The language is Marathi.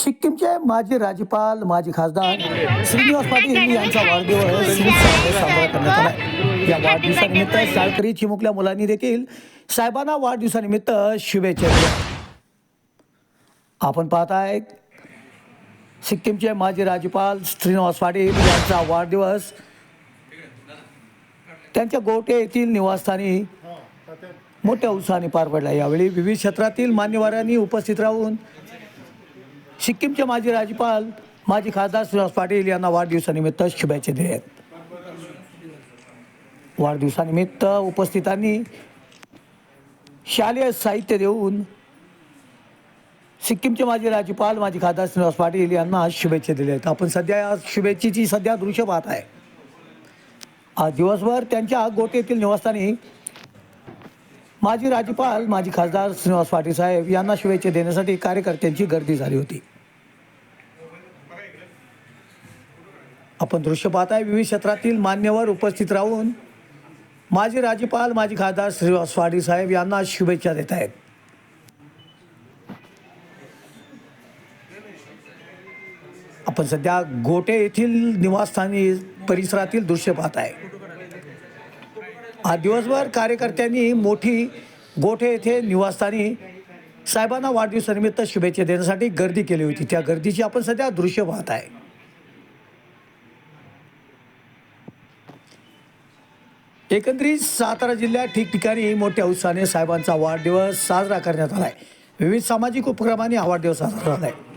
सिक्कीमचे माजी राज्यपाल माजी खासदार श्रीनिवास पाटील यांचा वाढदिवस साजरा करण्यात आला या वाढदिवसानिमित्त शाळकरी चिमुकल्या मुलांनी देखील साहेबांना वाढदिवसानिमित्त शुभेच्छा दिल्या. आपण पाहताय सिक्कीमचे माजी राज्यपाल श्रीनिवास पाटील यांचा वाढदिवस. त्यांच्या गोटे येथील निवासस्थानी मोठ्या उत्साहाने पार पडला. यावेळी विविध क्षेत्रातील मान्यवरांनी उपस्थित राहून सिक्कीमचे माजी राज्यपाल माजी खासदार सुहास पाटील यांना वाढदिवसानिमित्त शुभेच्छा दिल्या आहेत वाढदिवसानिमित्त उपस्थितांनी शालेय साहित्य देऊन सिक्कीमचे माजी राज्यपाल माजी खासदार श्रीनिवास पाटील यांना आज शुभेच्छा दिल्या आहेत. आपण सध्या या शुभेच्छेची सध्या दृश्य पाहत आहे. आज दिवसभर त्यांच्या गोटेतील निवासस्थानी माजी राज्यपाल माजी खासदार श्रीनिवास पाटील साहेब यांना शुभेच्छा देण्यासाठी कार्यकर्त्यांची गर्दी झाली होती. आपण दृश्य पाहताय विविध क्षेत्रातील मान्यवर उपस्थित राहून माजी राज्यपाल माजी खासदार श्रीनिवास पाटील साहेब यांना शुभेच्छा देत आहेत. आपण सध्या गोटे येथील निवासस्थानी परिसरातील दृश्य पाहत आहे दिवसभर कार्यकर्त्यांनी मोठी गोठे येथे निवासस्थानी साहेबांना वाढदिवसानिमित्त शुभेच्छा देण्यासाठी गर्दी केली होती. त्या गर्दीची आपण सध्या दृश्य पाहत आहे. एकंदरीत सातारा जिल्ह्यात ठिकठिकाणी मोठ्या उत्साहाने साहेबांचा वाढदिवस साजरा करण्यात आला आहे विविध सामाजिक उपक्रमांनी हा वाढदिवस साजरा झाला आहे